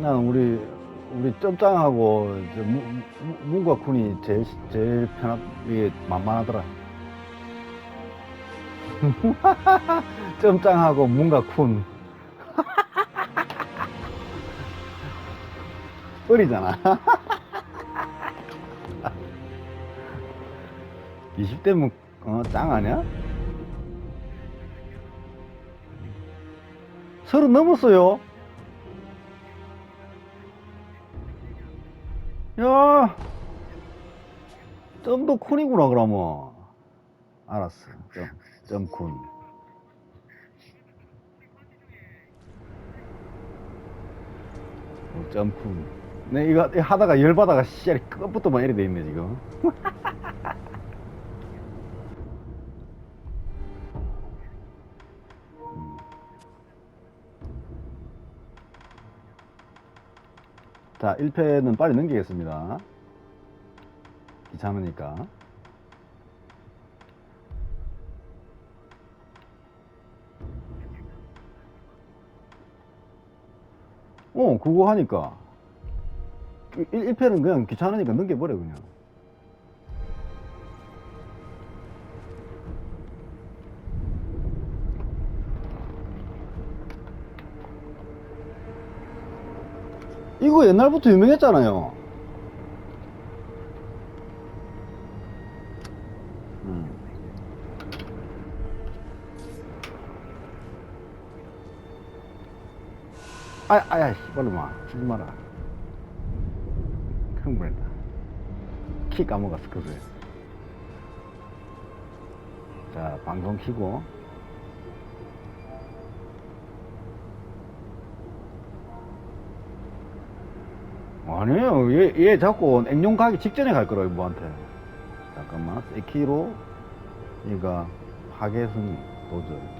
난 우리 우리 점장하고 문과 군이 제일 제일 편하 이게 만만하더라. 점장하고 문과 군 어리잖아. 20대면 어, 짱 아니야? 서른 넘었어요. 야, 점도 쿤이구나, 그러면. 알았어. 점, 점 쿤. 어, 점 쿤. 네, 이거 하다가 열받아가 씨알이 끝부터만 이래 돼 있네, 지금. 자, 1패는 빨리 넘기겠습니다. 귀찮으니까. 어, 그거 하니까. 1, 패는 그냥 귀찮으니까 넘겨버려, 그냥. 이거 옛날부터 유명했잖아요. 음. 아, 아야, 씨발로마. 치지 마라. 흥분했다. 키 까먹었어, 그새. 자, 방송 키고. 아니에요. 얘, 얘 자꾸 액용 가기 직전에 갈 거라고, 뭐한테. 잠깐만. 세키로, 얘가 파괴승 도전.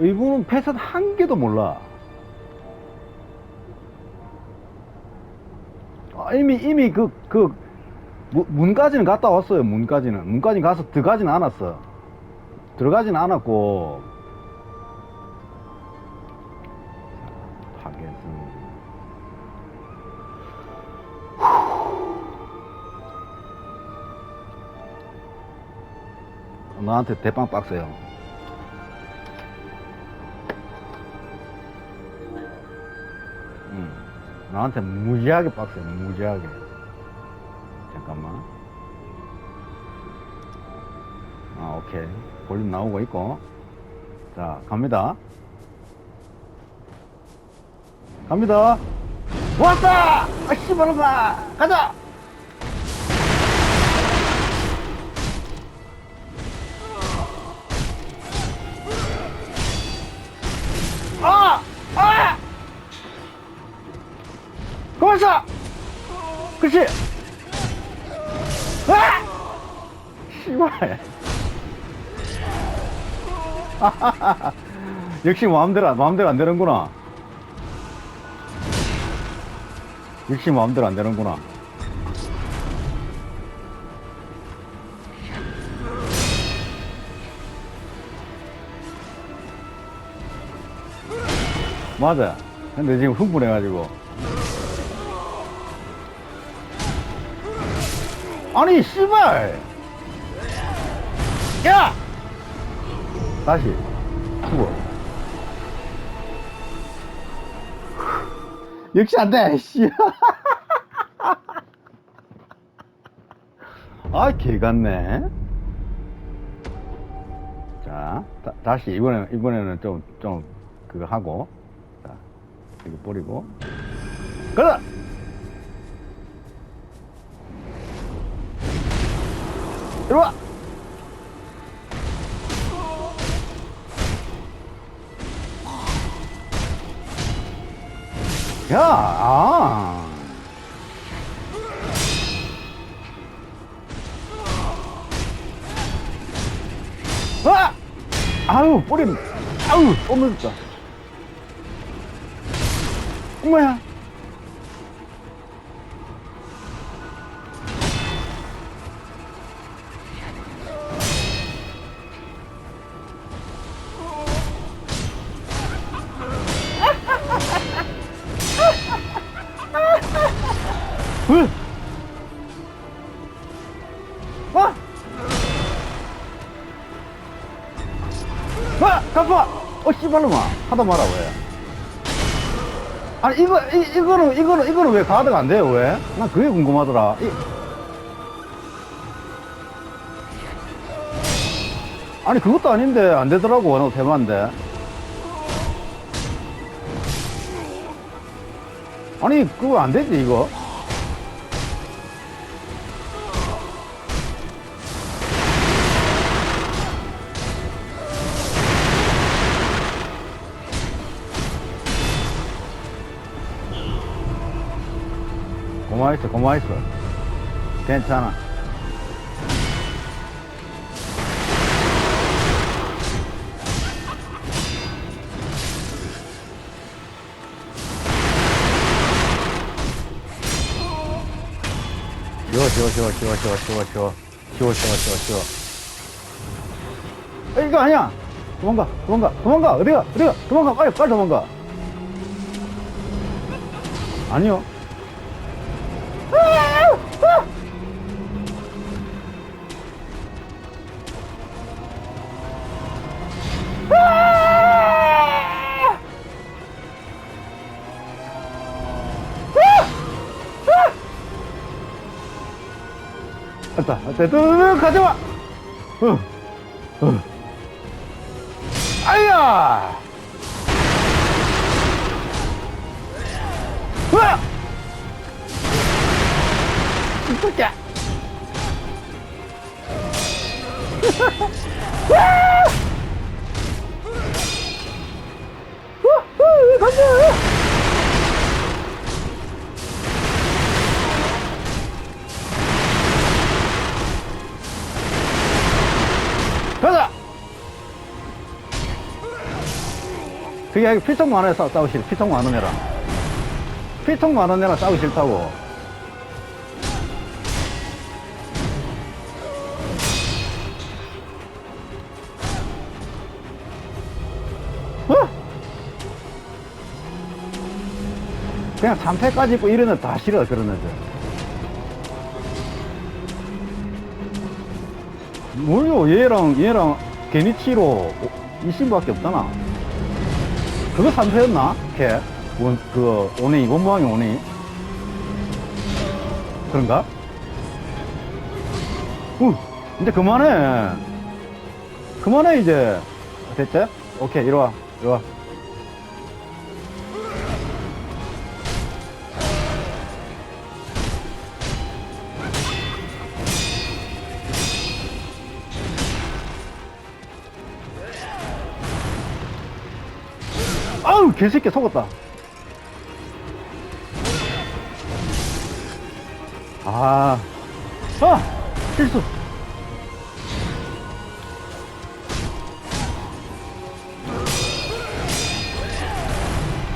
이분은 패션 한 개도 몰라. 아, 이미, 이미 그, 그, 무- 문까지는 갔다 왔어요, 문까지는. 문까지 가서 들어가지는 않았어. 들어가지는 않았고, 너한테 대빵 빡세요. 응. 나한테 무지하게 빡세, 무지하게. 잠깐만. 아, 오케이. 볼륨 나오고 있고. 자, 갑니다. 갑니다. 왔다! 아, 씨발놈아! 가자! 쏴! 그렇지! 아! 씨발. 역시 마음대로, 안- 마음대로 안 되는구나. 역시 마음대로 안 되는구나. 맞아. 근데 지금 흥분해가지고. 아니, 씨발! 야! 다시. 죽어. 역시 안 돼, 씨. 아, 개 같네. 자, 다, 시 이번에, 이번에는 좀, 좀, 그거 하고. 자, 이거 버리고. 가자! 이리 와! 야, 아. 아! 아유, 뿌리, 아유, 또 늦었다. 엄마야. 아! 아! 깜빡! 어, 씨발로 마. 하다 마라, 왜? 아니, 이거, 이, 이거는, 이거는, 이거는 왜 가드가 안 돼요, 왜? 난 그게 궁금하더라. 이... 아니, 그것도 아닌데, 안 되더라고, 너 대만데. 아니, 그거 안 되지, 이거. 고마있어, 고마있어. 괜찮아. 쉬워, 쉬워, 쉬워, 쉬워, 쉬워, 쉬워, 쉬워. 쉬워, 쉬워, 쉬워, 쉬워. 에, 이거 아니야! 도망가, 도망가, 도망가! 어디가, 어디가, 도망가, 빨리, 빨리 도망가! 아니요. 왔다. 왔다 뚜루루 가져와! 어. 어. 아야! 으아 이쁘게. 으아 으아 으아 가자 그게 피통 애랑 싸우기 싫어. 피통 많은 애랑. 피통 많은 애랑 싸우기 싫다고. 어? 그냥 3패까지 있고 이런 애다 싫어, 그런 애들. 뭘요, 얘랑, 얘랑 게니치로 20밖에 없잖아. 그거 3패였나? 걔? 원, 그, 오네, 이번 모양이 오네. 그런가? 우, 이제 그만해. 그만해, 이제. 됐지? 오케이, 이리 와, 이리 와. 개새끼 속았다. 아, 아, 실수.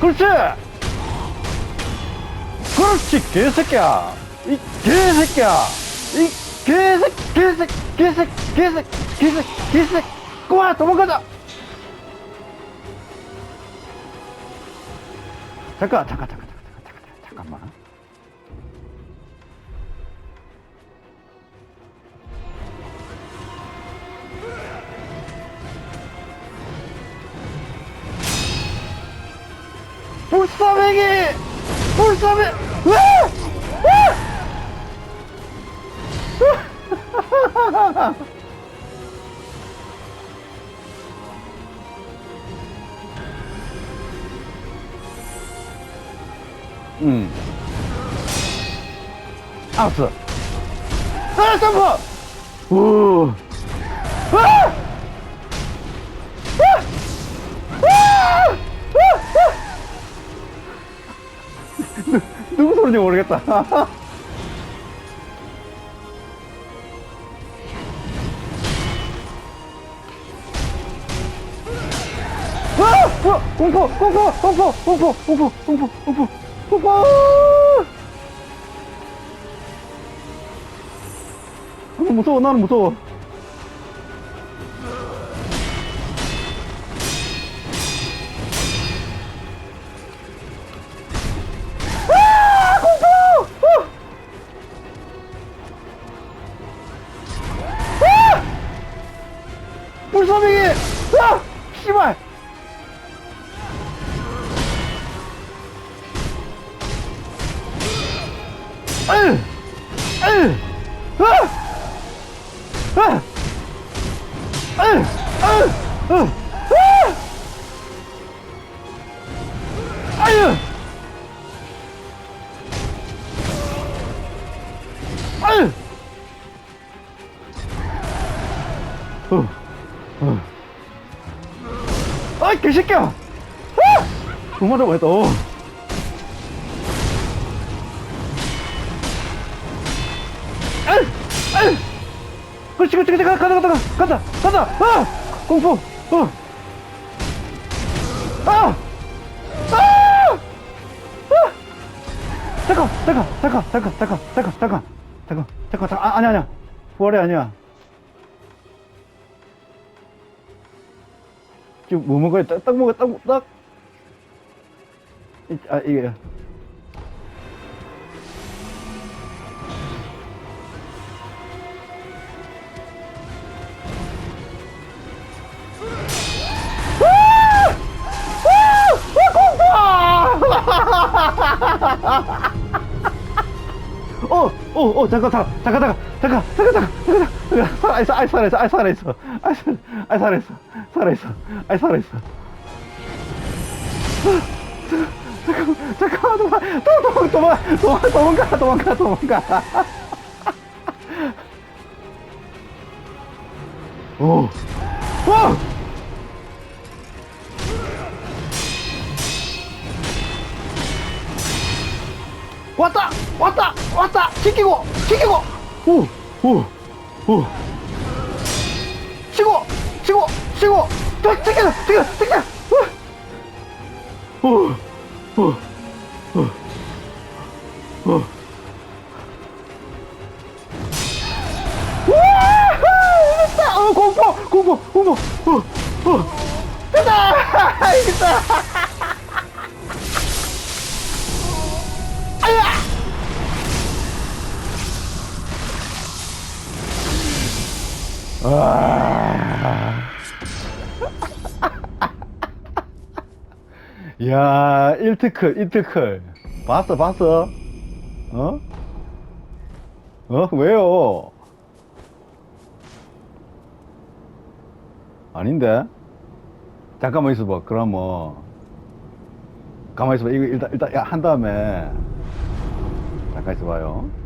그렇지! 그렇지, 개새끼야! 이 개새끼야! 이 개새끼, 개새끼, 개새끼, 개새끼, 개새끼, 개새끼! 꼬마, 도망가자! 잠깐, 잠깐, 잠깐, 잠깐, 잠깐, 잠깐, 잠깐만. 불사맹이! 불사맹! 왜! 왜! 응. 알았어. 아, 점프! 오. 아! 아! 아! 누- 누구 소리인지 모르겠다. 아! 어! 공포! 공포! 공포! 공포! 공포! 공포! 공포! 공포! 나는 무서워, 나는 무서워. 새끼야! 마리 왔다. 어. 그렇지, 그렇지, 그렇지, 가다, 가다, 가다, 가다, 가다, 아! 공포, 어! 아! 아! 아! 잠깐, 잠깐, 잠깐, 잠깐, 잠깐, 잠깐, 잠깐, 잠깐, 잠깐, 아, 아니야, 아니야. 부활이 아니야. 지금 뭐 먹어야 딱, 딱 먹어, 딱, 딱. 이- 아, 이게. 어, 어, 어, 잠깐, 잠깐, 잠깐, 잠깐, 잠깐, 잠깐, 잠깐, 잠깐, 잠깐, 살아 있어, 아이, 살아 있어, 아이, 살아 있어, 아이, 살아 있어, 살아 있어, 아이, 살아 있어. 잠깐, 잠깐, 도망, 도망, 도망, 도망, 도망가, 도망가, 도망가. 오, 오! 왔다! 왔다! 왔다! 지키고! 지키고! 오! 오! 오! 치고! 치고! 치고! 저, 지키다! 지키다! 지키다! 오! 오! 오! 오! 오! 와! 됐다! 어, 공포! 공포! 공포! 어! 어! 됐다! 이겼다! 와. 야, 1트클, 1트클. 봤어, 봤어? 어? 어, 왜요? 아닌데? 잠깐만 있어봐. 그럼 뭐. 가만히 있어봐. 이거 일단, 일단, 야, 한 다음에. 잠깐 있어봐요.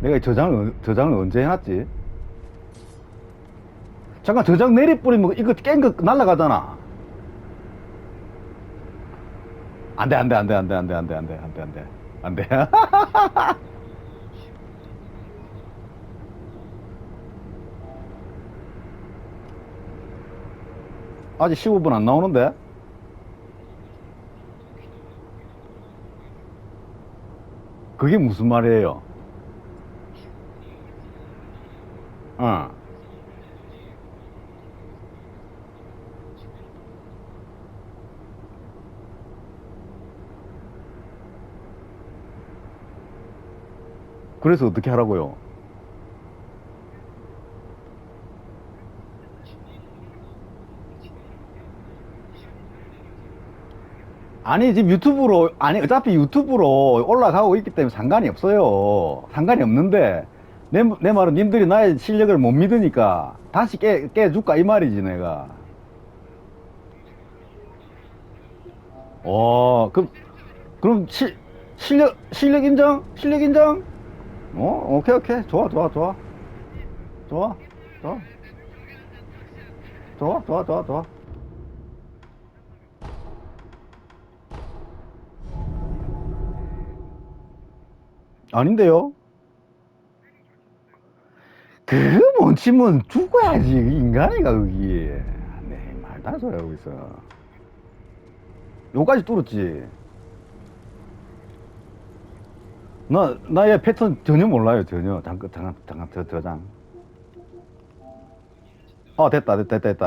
내가 이 저장을, 저장을 언제 해놨지? 잠깐 저장 내리뿌리면 이거 깬 거 날라가잖아. 안 돼, 안 돼, 안 돼, 안 돼, 안 돼, 안 돼, 안 돼, 안 돼, 안 돼. 안 돼. 아직 15분 안 나오는데? 그게 무슨 말이에요? 어. 그래서 어떻게 하라고요? 아니 지금 유튜브로 아니 어차피 유튜브로 올라가고 있기 때문에 상관이 없어요 상관이 없는데 내, 내 말은 님들이 나의 실력을 못 믿으니까 다시 깨, 깨줄까 이 말이지 내가. 어 그럼 그럼 시, 실력 실력 인정? 실력 인정? 어 오케이 오케이. 좋아 좋아 좋아. 좋아 좋아. 좋아 좋아 좋아 좋아. 아닌데요? 못 치면 죽어야지 인간이가 거기 네 말도 안 소리 하고 있어 요까지 뚫었지. 나 나의 패턴 전혀 몰라요 전혀. 잠깐 잠깐 잠깐 저 저장 어 됐다 됐다 됐다